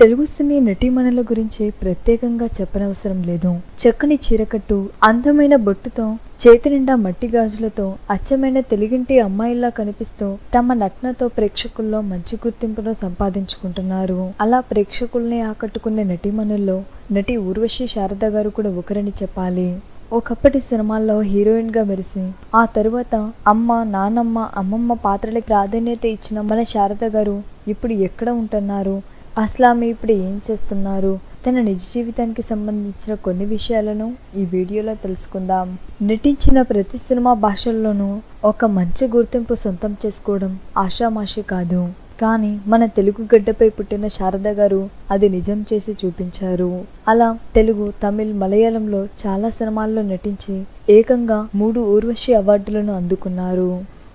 తెలుగు సినీ నటీమణుల గురించి ప్రత్యేకంగా చెప్పనవసరం లేదు. చక్కని చీరకట్టు అందమైన బొట్టుతో చేతి నిండా మట్టి గాజులతో అచ్చమైన తెలుగింటి అమ్మాయిలా కనిపిస్తూ తమ నటనతో ప్రేక్షకుల్లో మంచి గుర్తింపును సంపాదించుకుంటున్నారు. అలా ప్రేక్షకుల్ని ఆకట్టుకునే నటీమణుల్లో నటి ఊర్వశి శారద గారు కూడా ఒకరని చెప్పాలి. ఒకప్పటి సినిమాల్లో హీరోయిన్గా మెరిసి ఆ తరువాత అమ్మ నానమ్మ అమ్మమ్మ పాత్రలకి ప్రాధాన్యత ఇచ్చిన మన శారద గారు ఇప్పుడు ఎక్కడ ఉంటున్నారు? అసలు ఆమె ఇప్పుడు ఏం చేస్తున్నారు? తన నిజ జీవితానికి సంబంధించిన కొన్ని విషయాలను ఈ వీడియోలో తెలుసుకుందాం. నటించిన ప్రతి సినిమా భాషల్లోనూ ఒక మంచి గుర్తింపు సొంతం చేసుకోవడం ఆషామాషి కాదు. కానీ మన తెలుగు గడ్డపై పుట్టిన శారద గారు అది నిజం చేసి చూపించారు. అలా తెలుగు తమిళ్ మలయాళంలో చాలా సినిమాల్లో నటించి ఏకంగా మూడు ఊర్వశి అవార్డులను అందుకున్నారు.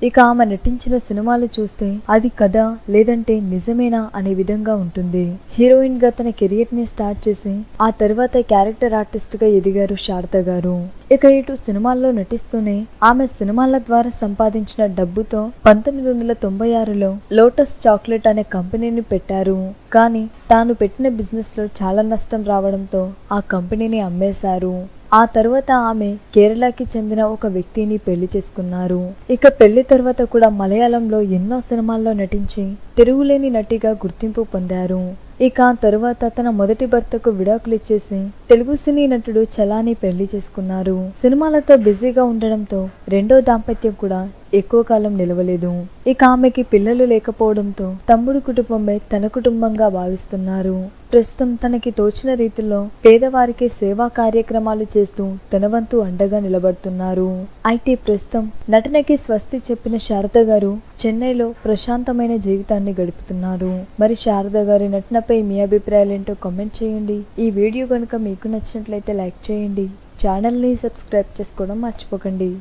ఇక ఆమె నటించిన సినిమాలు చూస్తే అది కథ లేదంటే నిజమేనా అనే విధంగా ఉంటుంది. హీరోయిన్గా తన కెరియర్ని స్టార్ట్ చేసి ఆ తర్వాత క్యారెక్టర్ ఆర్టిస్ట్గా ఎదిగారు శారద గారు. ఇక ఇటు సినిమాల్లో నటిస్తూనే ఆమె సినిమాల ద్వారా సంపాదించిన డబ్బుతో పంతొమ్మిది వందల తొంభై ఆరులో లోటస్ చాక్లెట్ అనే కంపెనీని పెట్టారు. కానీ తాను పెట్టిన బిజినెస్లో చాలా నష్టం రావడంతో ఆ కంపెనీని అమ్మేశారు. ఆ తర్వాత ఆమె కేరళకి చెందిన ఒక వ్యక్తిని పెళ్ళి చేసుకున్నారు. ఇక పెళ్ళి తర్వాత కూడా మలయాళంలో ఎన్నో సినిమాల్లో నటించి తిరుగులేని నటిగా గుర్తింపు పొందారు. ఇక తరువాత తన మొదటి భర్తకు విడాకులు ఇచ్చేసి తెలుగు సినీ నటుడు చలాని పెళ్ళి చేసుకున్నారు. సినిమాలతో బిజీగా ఉండడంతో రెండో దాంపత్యం కూడా ఎక్కువ కాలం నిలవలేదు. ఇక ఆమెకి పిల్లలు లేకపోవడంతో తమ్ముడు కుటుంబమే తన కుటుంబంగా భావిస్తున్నారు. ప్రస్తుతం తనకి తోచిన రీతిలో పేదవారికి సేవా కార్యక్రమాలు చేస్తూ తన వంతు అండగా నిలబడుతున్నారు. అయితే ప్రస్తుతం నటనకి స్వస్తి చెప్పిన శారద గారు చెన్నైలో ప్రశాంతమైన జీవితాన్ని గడుపుతున్నారు. మరి శారద గారి నటనపై మీ అభిప్రాయాలు ఏంటో కామెంట్ చేయండి. ఈ వీడియో కనుక మీకు నచ్చినట్లయితే లైక్ చేయండి. ఛానల్ని సబ్స్క్రైబ్ చేసుకోవడం మర్చిపోకండి.